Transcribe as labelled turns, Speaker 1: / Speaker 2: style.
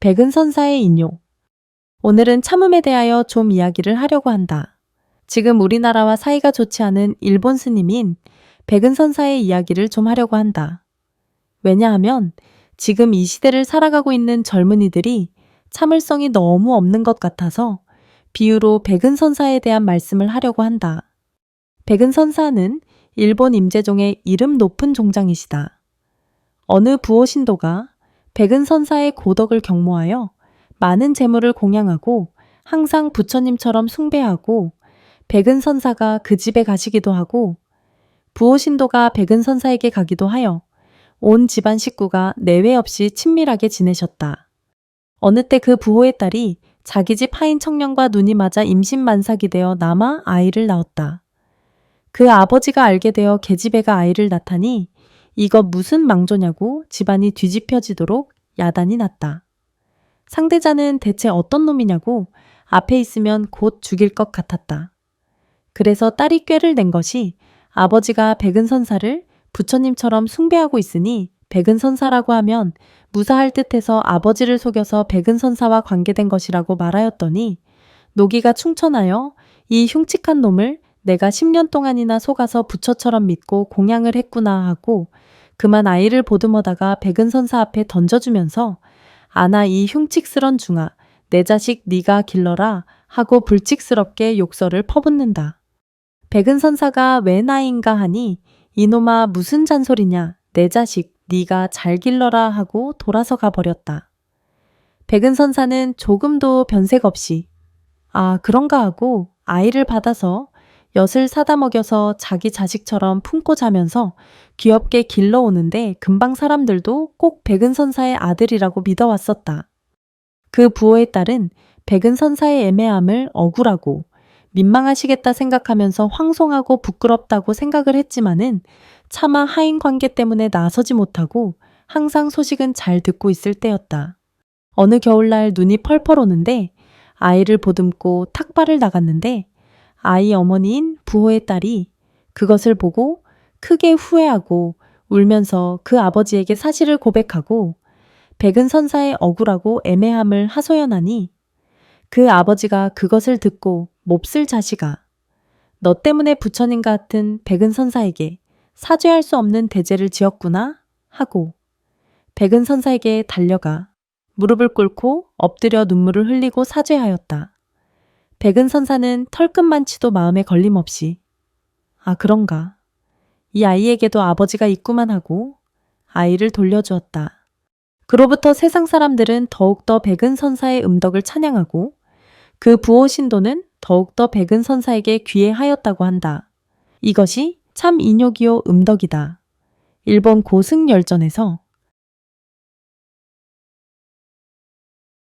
Speaker 1: 백은 선사의 인요. 오늘은 참음에 대하여 좀 이야기를 하려고 한다. 지금 우리나라와 사이가 좋지 않은 일본 스님인 백은 선사의 이야기를 좀 하려고 한다. 왜냐하면 지금 이 시대를 살아가고 있는 젊은이들이 참을성이 너무 없는 것 같아서 비유로 백은 선사에 대한 말씀을 하려고 한다. 백은 선사는 일본 임재종의 이름 높은 종장이시다. 어느 부호 신도가 백은 선사의 고덕을 경모하여 많은 재물을 공양하고 항상 부처님처럼 숭배하고 백은 선사가 그 집에 가시기도 하고 부호 신도가 백은 선사에게 가기도 하여 온 집안 식구가 내외 없이 친밀하게 지내셨다. 어느 때 그 부호의 딸이 자기 집 하인 청년과 눈이 맞아 임신만삭이 되어 남아 아이를 낳았다. 그 아버지가 알게 되어 계집애가 아이를 낳다니 이거 무슨 망조냐고 집안이 뒤집혀지도록 야단이 났다. 상대자는 대체 어떤 놈이냐고 앞에 있으면 곧 죽일 것 같았다. 그래서 딸이 꾀를 낸 것이 아버지가 백은선사를 부처님처럼 숭배하고 있으니 백은선사라고 하면 무사할 듯해서 아버지를 속여서 백은선사와 관계된 것이라고 말하였더니 노기가 충천하여 이 흉측한 놈을 내가 10년 동안이나 속아서 부처처럼 믿고 공양을 했구나 하고 그만 아이를 보듬어다가 백은 선사 앞에 던져주면서 아나 이 흉측스런 중아 내 자식 네가 길러라 하고 불칙스럽게 욕설을 퍼붓는다. 백은 선사가 왜 나인가 하니 이놈아 무슨 잔소리냐 내 자식 네가 잘 길러라 하고 돌아서 가버렸다. 백은 선사는 조금도 변색 없이 아 그런가 하고 아이를 받아서 엿을 사다 먹여서 자기 자식처럼 품고 자면서 귀엽게 길러오는데 금방 사람들도 꼭 백은선사의 아들이라고 믿어왔었다. 그 부호의 딸은 백은선사의 애매함을 억울하고 민망하시겠다 생각하면서 황송하고 부끄럽다고 생각을 했지만은 차마 하인 관계 때문에 나서지 못하고 항상 소식은 잘 듣고 있을 때였다. 어느 겨울날 눈이 펄펄 오는데 아이를 보듬고 탁발을 나갔는데 아이 어머니인 부호의 딸이 그것을 보고 크게 후회하고 울면서 그 아버지에게 사실을 고백하고 백은 선사의 억울하고 애매함을 하소연하니 그 아버지가 그것을 듣고 몹쓸 자식아 너 때문에 부처님 같은 백은 선사에게 사죄할 수 없는 대죄를 지었구나 하고 백은 선사에게 달려가 무릎을 꿇고 엎드려 눈물을 흘리고 사죄하였다. 백은 선사는 털끝만치도 마음에 걸림없이 아 그런가 이 아이에게도 아버지가 있구만 하고 아이를 돌려주었다. 그로부터 세상 사람들은 더욱더 백은 선사의 음덕을 찬양하고 그 부호 신도는 더욱더 백은 선사에게 귀해하였다고 한다. 이것이 참 인욕이요 음덕이다. 일본 고승열전에서